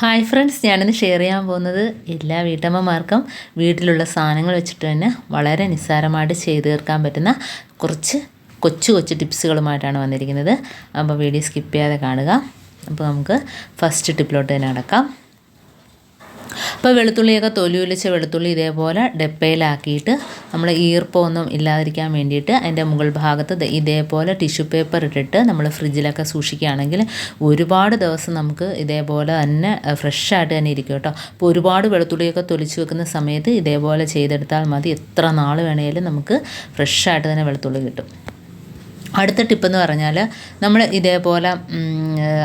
Hi friends ഞാനിന്ന് share ചെയ്യാൻ പോകുന്നത് എല്ലാ വീട്ടമ്മമാർക്കും വീട്ടിലുള്ള സാധനങ്ങൾ വെച്ചിട്ട് തന്നെ വളരെ നിസ്സാരമായിട്ട് ചെയ്തു തീർക്കാൻ പറ്റുന്ന കുറച്ച് കൊച്ചു കൊച്ചു ടിപ്സുകളുമായിട്ടാണ് വന്നിരിക്കുന്നത്. അപ്പോൾ വീഡിയോ സ്കിപ്പ് ചെയ്യാതെ കാണുക. അപ്പോൾ നമുക്ക് ഫസ്റ്റ് ടിപ്പിലോട്ട് തന്നെ അടക്കാം. അപ്പോൾ വെളുത്തുള്ളിയൊക്കെ തൊലി ഒലിച്ച വെളുത്തുള്ളി ഇതേപോലെ ഡപ്പയിലാക്കിയിട്ട് നമ്മൾ ഈർപ്പമൊന്നും ഇല്ലാതിരിക്കാൻ വേണ്ടിയിട്ട് അതിന്റെ മുകൾ ഭാഗത്ത് ഇതേപോലെ ടിഷ്യൂ പേപ്പർ ഇട്ടിട്ട് നമ്മൾ ഫ്രിഡ്ജിലൊക്കെ സൂക്ഷിക്കുകയാണെങ്കിൽ ഒരുപാട് ദിവസം നമുക്ക് ഇതേപോലെ തന്നെ ഫ്രഷായിട്ട് തന്നെ ഇരിക്കും കേട്ടോ. അപ്പോൾ ഒരുപാട് വെളുത്തുള്ളിയൊക്കെ തൊലിച്ച് വെക്കുന്ന സമയത്ത് ഇതേപോലെ ചെയ്തെടുത്താൽ മതി. എത്ര നാൾ വേണേലും നമുക്ക് ഫ്രഷായിട്ട് തന്നെ വെളുത്തുള്ളി കിട്ടും. അടുത്ത ടിപ്പെന്ന് പറഞ്ഞാൽ നമ്മൾ ഇതേപോലെ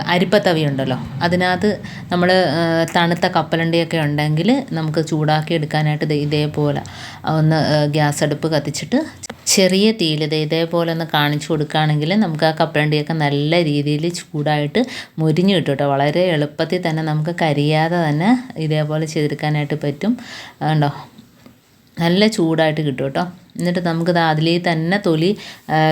അരിപ്പത്തവി ഉണ്ടല്ലോ അതിനകത്ത് നമ്മൾ തണുത്ത കപ്പലണ്ടിയൊക്കെ ഉണ്ടെങ്കിൽ നമുക്ക് ചൂടാക്കി എടുക്കാനായിട്ട് ഇതേപോലെ ഒന്ന് ഗ്യാസ് അടുപ്പ് കത്തിച്ചിട്ട് ചെറിയ തീയിൽ ഇതേപോലെ ഒന്ന് കാണിച്ചു കൊടുക്കുകയാണെങ്കിൽ നമുക്ക് ആ കപ്പലണ്ടിയൊക്കെ നല്ല രീതിയിൽ ചൂടായിട്ട് മുരിഞ്ഞു കിട്ടും കേട്ടോ. വളരെ എളുപ്പത്തിൽ തന്നെ നമുക്ക് കരിയാതെ തന്നെ ഇതേപോലെ ചെയ്തെടുക്കാനായിട്ട് പറ്റും. ഉണ്ടോ നല്ല ചൂടായിട്ട് കിട്ടും കേട്ടോ എന്നിട്ട് നമുക്കിത് അതിലേ തന്നെ തൊലി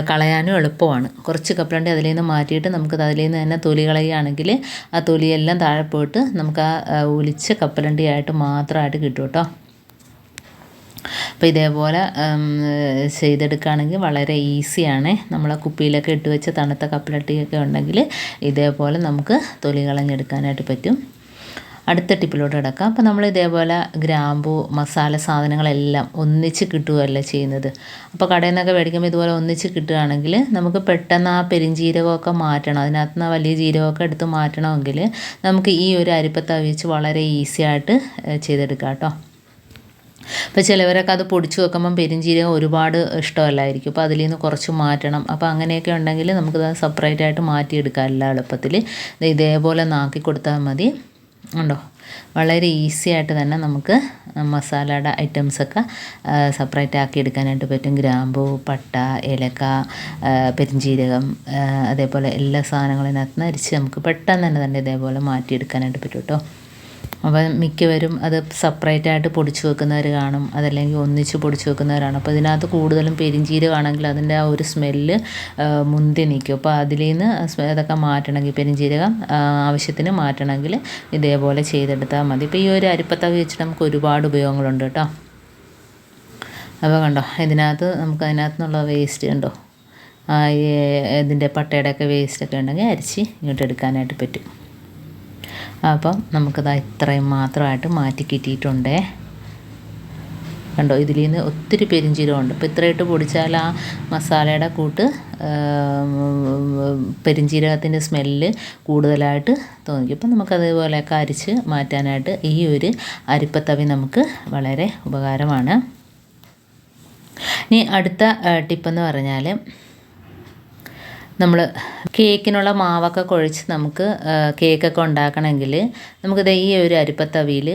കളയാനും എളുപ്പമാണ്. കുറച്ച് കപ്പലണ്ടി അതിൽ നിന്ന് മാറ്റിയിട്ട് നമുക്കത് അതിൽ നിന്ന് തന്നെ തൊലി കളയുകയാണെങ്കിൽ ആ തൊലിയെല്ലാം താഴെ പോയിട്ട് നമുക്ക് ആ ഒലിച്ച കപ്പലണ്ടിയായിട്ട് മാത്രമായിട്ട് കിട്ടും കേട്ടോ അപ്പോൾ ഇതേപോലെ ചെയ്തെടുക്കുകയാണെങ്കിൽ വളരെ ഈസിയാണ്. നമ്മളെ കുപ്പിയിലൊക്കെ ഇട്ട് വെച്ച തണുത്ത കപ്പലട്ടിയൊക്കെ ഉണ്ടെങ്കിൽ ഇതേപോലെ നമുക്ക് തൊലി കളഞ്ഞെടുക്കാനായിട്ട് പറ്റും. അടുത്ത ടിപ്പിലോട്ട് കിടക്കാം. അപ്പോൾ നമ്മൾ ഇതേപോലെ ഗ്രാമ്പു മസാല സാധനങ്ങളെല്ലാം ഒന്നിച്ച് കിട്ടുകയല്ല ചെയ്യുന്നത്. അപ്പോൾ കടയിൽ നിന്നൊക്കെ മേടിക്കുമ്പോൾ ഇതുപോലെ ഒന്നിച്ച് കിട്ടുകയാണെങ്കിൽ നമുക്ക് പെട്ടെന്ന് ആ പെരിഞ്ജീരകമൊക്കെ മാറ്റണം. അതിനകത്ത് നിന്ന് വലിയ ജീരകമൊക്കെ എടുത്ത് മാറ്റണമെങ്കിൽ നമുക്ക് ഈ ഒരു അരിപ്പത്ത വെച്ച് വളരെ ഈസി ആയിട്ട് ചെയ്തെടുക്കാം കേട്ടോ. അപ്പോൾ ചിലവരൊക്കെ അത് പൊടിച്ച് വെക്കുമ്പം പെരിഞ്ചീരകം ഒരുപാട് ഇഷ്ടമല്ലായിരിക്കും. അപ്പോൾ അതിൽ നിന്ന് കുറച്ച് മാറ്റണം. അപ്പോൾ അങ്ങനെയൊക്കെ ഉണ്ടെങ്കിൽ നമുക്കത് സെപ്പറേറ്റ് ആയിട്ട് മാറ്റിയെടുക്കാം എല്ലാ എളുപ്പത്തിൽ. ഇതേപോലെ നാക്കി കൊടുത്താൽ മതി. ഉണ്ടോ? വളരെ ഈസി ആയിട്ട് തന്നെ നമുക്ക് മസാലയുടെ ഐറ്റംസൊക്കെ സെപ്പറേറ്റ് ആക്കി എടുക്കാനായിട്ട് പറ്റും. ഗ്രാമ്പു പട്ട ഏലക്ക പെരിഞ്ചീരകം അതേപോലെ എല്ലാ സാധനങ്ങളും അതിനകത്ത് നിന്ന് അരിച്ച് നമുക്ക് പെട്ടെന്ന് തന്നെ തന്നെ ഇതേപോലെ മാറ്റിയെടുക്കാനായിട്ട് പറ്റും കേട്ടോ അപ്പം മിക്കവരും അത് സെപ്പറേറ്റ് ആയിട്ട് പൊടിച്ച് വെക്കുന്നവർ കാണും. അതല്ലെങ്കിൽ ഒന്നിച്ച് പൊടിച്ച് വെക്കുന്നവരാണ്. അപ്പോൾ ഇതിനകത്ത് കൂടുതലും പെരിഞ്ചീരകമാണെങ്കിൽ അതിന്റെ ആ ഒരു സ്മെല്ല് മുന്തി നിൽക്കും. അപ്പോൾ അതിൽ നിന്ന് അതൊക്കെ മാറ്റണമെങ്കിൽ പെരിഞ്ചീരകം ആവശ്യത്തിന് മാറ്റണമെങ്കിൽ ഇതേപോലെ ചെയ്തെടുത്താൽ മതി. ഇപ്പോൾ ഈ ഒരു അരിപ്പത്തവി വെച്ചിട്ട് നമുക്ക് ഒരുപാട് ഉപയോഗങ്ങളുണ്ട് കേട്ടോ. അപ്പോൾ കണ്ടോ ഇതിനകത്ത് നമുക്ക് അതിനകത്ത് നിന്നുള്ള വേസ്റ്റ് കണ്ടോ? ഇതിന്റെ പട്ടയുടെയൊക്കെ വേസ്റ്റൊക്കെ ഉണ്ടെങ്കിൽ അരിച്ച് ഇങ്ങോട്ട് എടുക്കാനായിട്ട് പറ്റും. അപ്പം നമുക്കത് ഇത്രയും മാത്രമായിട്ട് മാറ്റി കിട്ടിയിട്ടുണ്ടേ. കണ്ടോ ഇതിൽ നിന്ന് ഒത്തിരി പെരിഞ്ചീരകമുണ്ട് അപ്പോൾ ഇത്രയിട്ട് പൊടിച്ചാൽ ആ മസാലയുടെ കൂട്ട് പെരിഞ്ചീരകത്തിന്റെ സ്മെല്ല് കൂടുതലായിട്ട് തോന്നിക്കും. അപ്പം നമുക്കതേപോലെയൊക്കെ അരിച്ച് മാറ്റാനായിട്ട് ഈ ഒരു അരിപ്പത്തവി നമുക്ക് വളരെ ഉപകാരമാണ്. ഇനി അടുത്ത ടിപ്പെന്ന് പറഞ്ഞാൽ നമ്മൾ കേക്കിനുള്ള മാവൊക്കെ കുഴച്ച് നമുക്ക് കേക്കൊക്കെ ഉണ്ടാക്കണമെങ്കിൽ നമുക്കിത് ഈ ഒരു അരിപ്പത്തവിയിൽ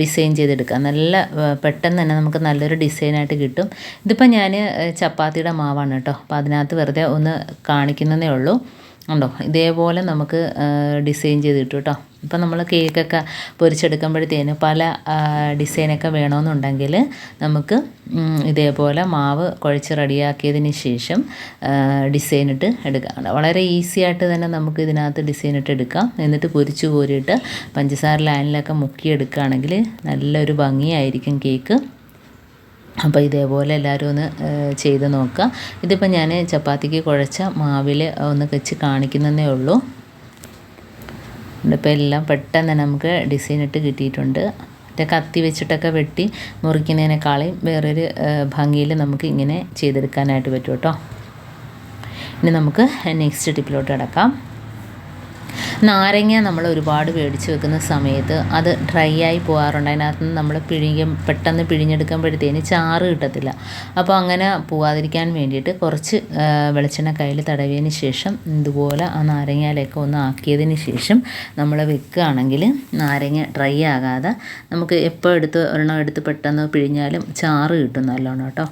ഡിസൈൻ ചെയ്തെടുക്കാം. നല്ല പെട്ടെന്ന് തന്നെ നമുക്ക് നല്ലൊരു ഡിസൈനായിട്ട് കിട്ടും. ഇതിപ്പോൾ ഞാൻ ചപ്പാത്തിയുടെ മാവാണ് കേട്ടോ. അപ്പോൾ അതിനകത്ത് വെറുതെ ഒന്ന് കാണിക്കുന്നതേ ഉള്ളൂ. ഉണ്ടോ ഇതേപോലെ നമുക്ക് ഡിസൈൻ ചെയ്ത് കിട്ടും കേട്ടോ. ഇപ്പം നമ്മൾ കേക്കൊക്കെ പൊരിച്ചെടുക്കുമ്പോഴത്തേന് പല ഡിസൈനൊക്കെ വേണമെന്നുണ്ടെങ്കിൽ നമുക്ക് ഇതേപോലെ മാവ് കുഴച്ച് റെഡിയാക്കിയതിന് ശേഷം ഡിസൈൻ ഇട്ട് എടുക്കാം. വളരെ ഈസി ആയിട്ട് തന്നെ നമുക്ക് ഇതിനകത്ത് ഡിസൈൻ ഇട്ട് എടുക്കാം. എന്നിട്ട് പൊരിച്ച് കോരിയിട്ട് പഞ്ചസാര ലൈനിലൊക്കെ മുക്കിയെടുക്കുകയാണെങ്കിൽ നല്ലൊരു ഭംഗിയായിരിക്കും കേക്ക്. അപ്പോൾ ഇതേപോലെ എല്ലാവരും ഒന്ന് ചെയ്ത് നോക്കുക. ഇതിപ്പോൾ ഞാൻ ചപ്പാത്തിക്ക് കുഴച്ച മാവിൽ ഒന്ന് വെച്ച് കാണിക്കുന്നതേ ഉള്ളൂ. ഇപ്പോൾ എല്ലാം പെട്ടെന്ന് തന്നെ നമുക്ക് ഡിസൈൻ ഇട്ട് കിട്ടിയിട്ടുണ്ട്. മറ്റേ കത്തി വെച്ചിട്ടൊക്കെ വെട്ടി മുറിക്കുന്നതിനേക്കാളും വേറൊരു ഭംഗിയിൽ നമുക്ക് ഇങ്ങനെ ചെയ്തെടുക്കാനായിട്ട് പറ്റും കേട്ടോ. ഇനി നമുക്ക് നെക്സ്റ്റ് ടിപ്പിലോട്ട് കിടക്കാം. നാരങ്ങ നമ്മൾ ഒരുപാട് മേടിച്ച് വെക്കുന്ന സമയത്ത് അത് ഡ്രൈ ആയി പോകാറുണ്ട് അതിനകത്ത് നിന്ന് നമ്മൾ പിഴിയും പെട്ടെന്ന് പിഴിഞ്ഞെടുക്കുമ്പോഴത്തേന് ചാറ് കിട്ടത്തില്ല. അപ്പോൾ അങ്ങനെ പോവാതിരിക്കാൻ വേണ്ടിയിട്ട് കുറച്ച് വെളിച്ചെണ്ണ കയ്യിൽ തടവിയതിന് ശേഷം ഇതുപോലെ ആ നാരങ്ങയിലേക്ക് ഒന്ന് ആക്കിയതിന് ശേഷം നമ്മൾ വെക്കുകയാണെങ്കിൽ നാരങ്ങ ഡ്രൈ ആകാതെ നമുക്ക് എപ്പോൾ എടുത്ത് ഒരെണ്ണം എടുത്ത് പെട്ടെന്ന് പിഴിഞ്ഞാലും ചാറ് കിട്ടും നല്ലോണം കേട്ടോ.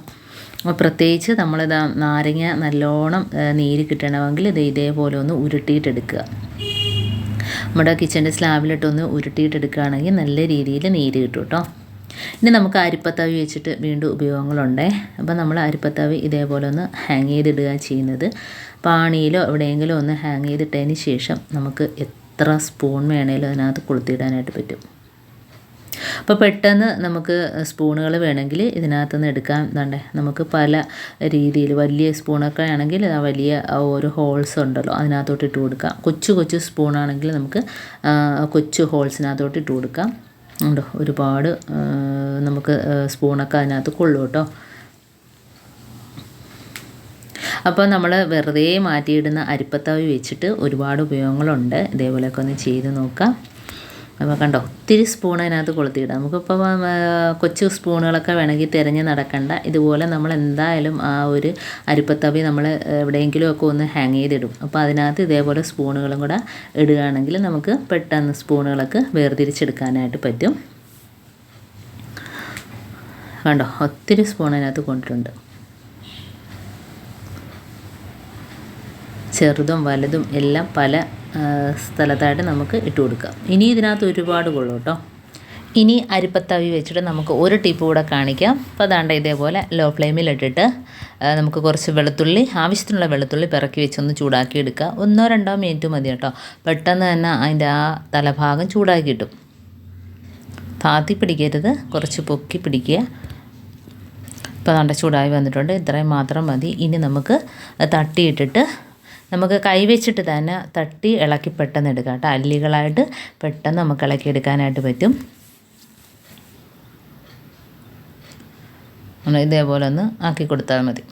അപ്പോൾ പ്രത്യേകിച്ച് നമ്മളിത് നാരങ്ങ നല്ലോണം നീര് കിട്ടണമെങ്കിൽ ഇത് ഇതേപോലെ ഒന്ന് ഉരുട്ടിയിട്ടെടുക്കുക. നമ്മുടെ കിച്ചന്റെ സ്ലാബിലിട്ടൊന്ന് ഉരുട്ടിയിട്ടെടുക്കുകയാണെങ്കിൽ നല്ല രീതിയിൽ നീര് കിട്ടും കേട്ടോ ഇനി നമുക്ക് അരിപ്പത്താവി വെച്ചിട്ട് വീണ്ടും ഉപയോഗങ്ങളുണ്ടേ. അപ്പോൾ നമ്മൾ അരിപ്പത്താവി ഇതേപോലെ ഒന്ന് ഹാങ് ചെയ്തിടുക ചെയ്യുന്നത്. പാണിയിലോ എവിടെയെങ്കിലും ഒന്ന് ഹാങ് ചെയ്തിട്ടതിന് ശേഷം നമുക്ക് എത്ര സ്പൂൺ വേണേലും അതിനകത്ത് കൊളുത്തിയിടാനായിട്ട് പറ്റും. അപ്പോൾ പെട്ടെന്ന് നമുക്ക് സ്പൂണുകൾ വേണമെങ്കിൽ ഇതിനകത്ത് നിന്ന് എടുക്കാൻ നമുക്ക് പല രീതിയിൽ വലിയ സ്പൂണൊക്കെ ആണെങ്കിൽ ആ വലിയ ഓരോ ഹോൾസ് ഉണ്ടല്ലോ അതിനകത്തോട്ട് ഇട്ട് കൊടുക്കാം. കൊച്ചു കൊച്ചു സ്പൂണാണെങ്കിൽ നമുക്ക് കൊച്ചു ഹോൾസിനകത്തോട്ട് ഇട്ട് കൊടുക്കാം. ഉണ്ടോ? ഒരുപാട് നമുക്ക് സ്പൂണൊക്കെ അതിനകത്ത് കൊള്ളും കേട്ടോ. അപ്പോൾ നമ്മൾ വെറുതെ മാറ്റിയിടുന്ന അരിപ്പത്തവി വെച്ചിട്ട് ഒരുപാട് ഉപയോഗങ്ങളുണ്ട്. ഇതേപോലെയൊക്കെ ഒന്ന് ചെയ്ത് നോക്കാം. അപ്പോൾ കണ്ടോ ഒത്തിരി സ്പൂൺ അതിനകത്ത് കൊളുത്തിയിടാം. നമുക്കിപ്പോൾ കൊച്ചു സ്പൂണുകളൊക്കെ വേണമെങ്കിൽ തിരഞ്ഞ് നടക്കണ്ട. ഇതുപോലെ നമ്മൾ എന്തായാലും ആ ഒരു അരിപ്പത്തവി നമ്മൾ എവിടെയെങ്കിലുമൊക്കെ ഒന്ന് ഹാങ് ചെയ്തിടും. അപ്പോൾ അതിനകത്ത് ഇതേപോലെ സ്പൂണുകളും കൂടെ ഇടുകയാണെങ്കിൽ നമുക്ക് പെട്ടെന്ന് സ്പൂണുകളൊക്കെ വേർതിരിച്ചെടുക്കാനായിട്ട് പറ്റും. കണ്ടോ ഒത്തിരി സ്പൂൺ അതിനകത്ത് കൊണ്ടിട്ടുണ്ട്. ചെറുതും വലുതും എല്ലാം പല സ്ഥലത്തായിട്ട് നമുക്ക് ഇട്ട് കൊടുക്കാം. ഇനി ഇതിനകത്ത് ഒരുപാട് കൊള്ളു കേട്ടോ. ഇനി അരിപ്പത്തവി വെച്ചിട്ട് നമുക്ക് ഒരു ടിപ്പ് കൂടെ കാണിക്കാം. അപ്പോൾ അതാണ്ട് ഇതേപോലെ ലോ ഫ്ലെയിമിൽ ഇട്ടിട്ട് നമുക്ക് കുറച്ച് വെളുത്തുള്ളി ആവശ്യത്തിനുള്ള വെളുത്തുള്ളി പിറക്കി വെച്ചൊന്ന് ചൂടാക്കി എടുക്കുക. ഒന്നോ രണ്ടോ മിനിറ്റ് മതി കേട്ടോ. പെട്ടെന്ന് തന്നെ അതിന്റെ ആ തലഭാഗം ചൂടാക്കി കിട്ടും. താത്തി പിടിക്കരുത്. കുറച്ച് പൊക്കി പിടിക്കുക. ഇപ്പോൾ നല്ല ചൂടായി വന്നിട്ടുണ്ട്. ഇത്രയും മാത്രം മതി. ഇനി നമുക്ക് തട്ടിയിട്ടിട്ട് നമുക്ക് കൈവച്ചിട്ട് തന്നെ തട്ടി ഇളക്കി പെട്ടെന്ന് എടുക്കാം കേട്ടോ. അല്ലികളായിട്ട് പെട്ടെന്ന് നമുക്ക് ഇളക്കി എടുക്കാനായിട്ട് പറ്റും. ഇതേപോലെ ഒന്ന് ആക്കി കൊടുത്താൽ മതി.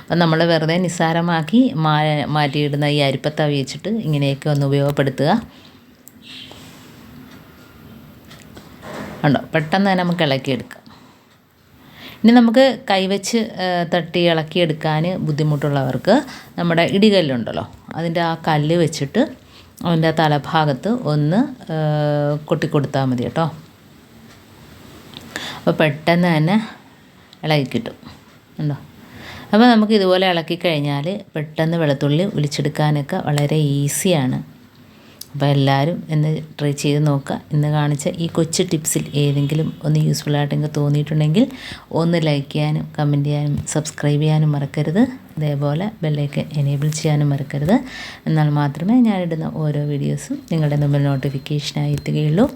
അപ്പം നമ്മൾ വെറുതെ നിസ്സാരമാക്കി മാ മാറ്റിയിടുന്ന ഈ അരിപ്പത്ത വെച്ചിട്ട് ഇങ്ങനെയൊക്കെ ഒന്ന് ഉപയോഗപ്പെടുത്തുക. ഉണ്ടോ പെട്ടെന്ന് തന്നെ നമുക്ക് ഇളക്കിയെടുക്കാം ഇനി നമുക്ക് കൈവച്ച് തട്ടി ഇളക്കിയെടുക്കാൻ ബുദ്ധിമുട്ടുള്ളവർക്ക് നമ്മുടെ ഇടികല്ലുണ്ടല്ലോ അതിന്റെ ആ കല്ല് വെച്ചിട്ട് അതിന്റെ തലഭാഗത്ത് ഒന്ന് കൊട്ടിക്കൊടുത്താൽ മതി കേട്ടോ. അപ്പോൾ പെട്ടെന്ന് തന്നെ ഇളകി കിട്ടും. ഉണ്ടോ? അപ്പോൾ നമുക്ക് ഇതുപോലെ ഇളക്കി കഴിഞ്ഞാൽ പെട്ടെന്ന് വെളുത്തുള്ളി ഒലിച്ചെടുക്കാനൊക്കെ വളരെ ഈസിയാണ്. അപ്പോൾ എല്ലാവരും എന്ന് ട്രൈ ചെയ്ത് നോക്കുക. ഇന്ന് കാണിച്ച ഈ കൊച്ചു ടിപ്സിൽ ഏതെങ്കിലും ഒന്ന് യൂസ്ഫുൾ ആയിട്ടെങ്കിൽ തോന്നിയിട്ടുണ്ടെങ്കിൽ ഒന്ന് ലൈക്ക് ചെയ്യാനും കമന്റ് ചെയ്യാനും സബ്സ്ക്രൈബ് ചെയ്യാനും മറക്കരുത്. അതേപോലെ ബെല്ലേക്ക് എനേബിൾ ചെയ്യാനും മറക്കരുത്. എന്നാൽ മാത്രമേ ഞാനിടുന്ന ഓരോ വീഡിയോസും നിങ്ങളുടെ മുമ്പിൽ നോട്ടിഫിക്കേഷനായി എത്തുകയുള്ളൂ.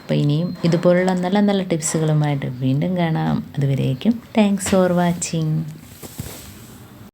അപ്പോൾ ഇനിയും ഇതുപോലുള്ള നല്ല നല്ല ടിപ്സുകളുമായിട്ട് വീണ്ടും കാണാം. അതുവരേക്കും താങ്ക്സ് ഫോർ വാച്ചിങ്